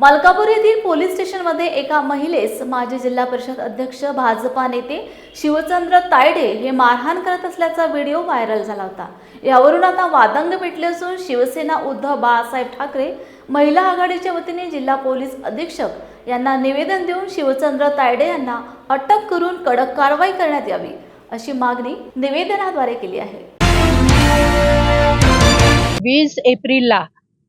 मलकापूर येथील पोलीस स्टेशनमध्ये एका महिलेस माजी जिल्हा परिषद अध्यक्ष भाजपा नेते शिवचंद्र तायडे हे मारहाण करत असल्याचा व्हिडिओ व्हायरल झाला होता. यावरून आता वादंग पेटले असून शिवसेना उद्धव बाळासाहेब ठाकरे महिला आघाडीच्या वतीने जिल्हा पोलीस अधीक्षक यांना निवेदन देऊन शिवचंद्र तायडे यांना अटक करून कडक कारवाई करण्यात यावी अशी मागणी निवेदनाद्वारे केली आहे. वीस एप्रिलला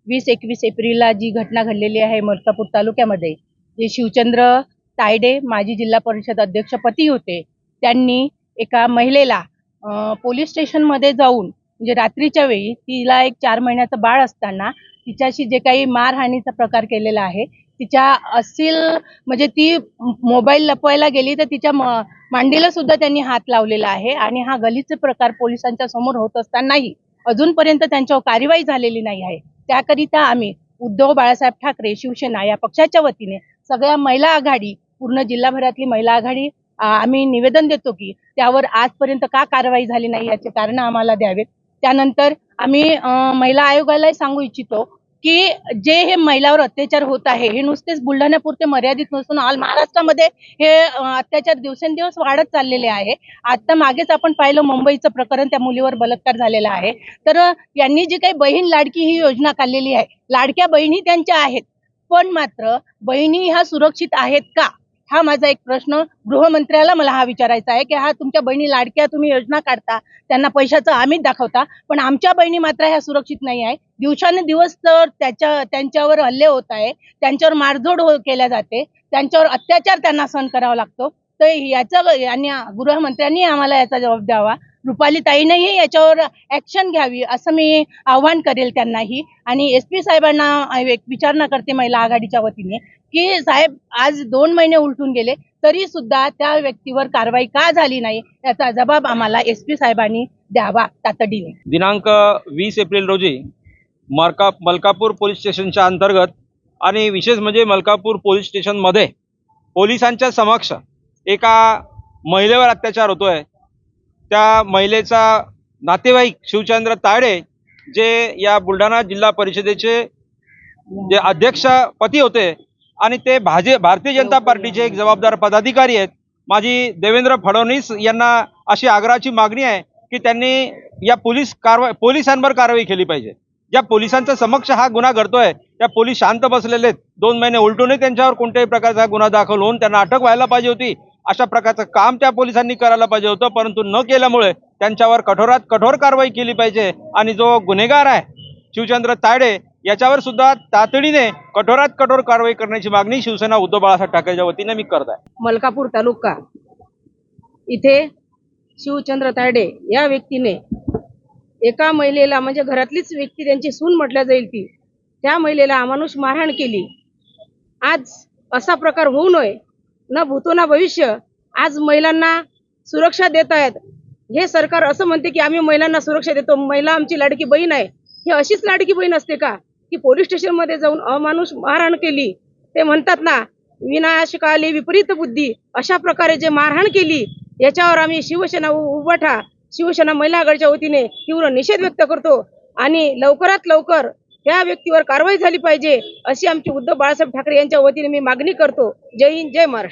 वीस एकवीस एप्रिलला जी घटना घडलेली आहे मलकापूर तालुक्यामध्ये जे शिवचंद्र तायडे माजी जिल्हा परिषद अध्यक्षपती होते त्यांनी एका महिलेला पोलीस स्टेशनमध्ये जाऊन म्हणजे रात्रीच्या वेळी तिला एक चार महिन्याचं बाळ असताना तिच्याशी जे काही मारहाणीचा प्रकार केलेला आहे तिच्या असील म्हणजे ती मोबाईल लपवायला गेली तर तिच्या मांडीला सुद्धा त्यांनी हात लावलेला आहे आणि हा गलीचे प्रकार पोलिसांच्या समोर होत असतानाही अजूनपर्यंत त्यांच्यावर कार्यवाही झालेली नाही आहे. त्याकरिता आम्ही उद्धव बाळासाहेब ठाकरे शिवसेना या पक्षाच्या वतीने सगळ्या महिला आघाडी पूर्ण जिल्हाभरातली महिला आघाडी आम्ही निवेदन देतो की त्यावर आजपर्यंत का कारवाई झाली नाही याचे कारण आम्हाला द्यावेत. त्यानंतर आम्ही महिला आयोगालाही सांगू इच्छितो की जे हे महिलावर अत्याचार होत आहे हे नुसतेच बुलढाण्यापुरते मर्यादित नसून ऑल महाराष्ट्रामध्ये हे अत्याचार दिवसेंदिवस वाढत चाललेले आहे. आता मागेच आपण पाहिलं मुंबईचं प्रकरण त्या मुलीवर बलात्कार झालेला आहे. तर यांनी जी काही बहीण लाडकी ही योजना काढलेली आहे लाडक्या बहिणी त्यांच्या आहेत. पण मात्र बहिणी ह्या सुरक्षित आहेत का? हा माझा एक प्रश्न. गृहमंत्र्याला मला हा विचारायचा आहे की हा तुमच्या बहिणी लाडक्या तुम्ही योजना काढता त्यांना पैशाचं आम्ही दाखवता पण आमच्या बहिणी मात्र ह्या सुरक्षित नाही आहे दिवसाने दिवस तर त्याच्या त्यांच्यावर हल्ले होत आहे त्यांच्यावर मारझोड हो केल्या जाते त्यांच्यावर अत्याचार त्यांना सहन करावा लागतो. तर याचा यांनी गृहमंत्र्यांनी आम्हाला याचा जबाब द्यावा. रुपाली ताईनेही याच्यावर ऍक्शन घ्यावी असं मी आव्हान करेल त्यांनाही. आणि एस पी साहेबांना एक विचारणा करते महिला आघाडीच्या वतीने. की साहेब आज दोन महिने उलटून गेले तरी सुद्धा त्या व्यक्तीवर कारवाई का झाली नाही याचा जबाब आम्हाला एस पी साहेबांनी द्यावा तातडीने. दिनांक वीस एप्रिल रोजी मरका मलकापूर पोलीस स्टेशनच्या अंतर्गत आणि विशेष म्हणजे मलकापूर पोलीस स्टेशनमध्ये पोलिसांच्या समक्ष एका महिलेवर अत्याचार होतोय. त्या महिलेचा नातेवाईक शिवचंद्र ताळे जे या बुलढाणा जिल्हा परिषदेचे जे अध्यक्ष पती होते आणि ते भाजे भारतीय जनता पार्टीचे एक जबाबदार पदाधिकारी आहेत. माझी देवेंद्र फडणवीस यांना अशी आग्रहाची मागणी आहे की त्यांनी या पोलीस कारवाई पोलिसांवर कारवाई केली पाहिजे. ज्या पोलिसांच्या समक्ष हा गुन्हा घडतोय त्या पोलीस शांत बसलेले आहेत. दोन महिने उलटूनही त्यांच्यावर कोणत्याही प्रकारचा गुन्हा दाखल होऊन त्यांना अटक व्हायला पाहिजे होती. अशा प्रकारचं काम त्या पोलिसांनी करायला पाहिजे होतं परंतु न केल्यामुळे त्यांच्यावर कठोरात कठोर कारवाई केली पाहिजे. आणि जो गुन्हेगार आहे शिवचंद्र तायडे याच्यावर सुद्धा तातडीने कठोरात कठोर कारवाई करण्याची मागणी शिवसेना उद्धव बाळासाहेब ठाकरेच्या वतीने मी करत आहे. मलकापूर तालुका. इथे शिवचंद्र तायडे या व्यक्तीने एका महिलेला म्हणजे घरातलीच व्यक्ती त्यांची सून म्हटल्या जाईल ती त्या महिलेला अमानुष मारहाण केली. आज असा प्रकार होऊ नये न भूतो ना भविष्य आज महिलांना सुरक्षा देत आहेत. हे सरकार असं म्हणते की आम्ही महिलांना सुरक्षा देतो. महिला आमची लाडकी बहीण आहे. ही अशीच लाडकी बहीण असते का? की पोलीस स्टेशनमध्ये जाऊन अमानुष मारहाण केली. ते म्हणतात ना विनाशकाली विपरीत बुद्धी अशा प्रकारे जे मारहाण केली याच्यावर आम्ही शिवसेना उ- उभाठा शिवसेना महिला आघाडीच्या वतीने तीव्र निषेध व्यक्त करतो. आणि लवकरात लवकर त्या व्यक्तीवर कारवाई झाली पाहिजे अशी आमची उद्धव बाळासाहेब ठाकरे यांच्या वतीने मी मागणी करतो. जय हिंद जय महाराष्ट्र.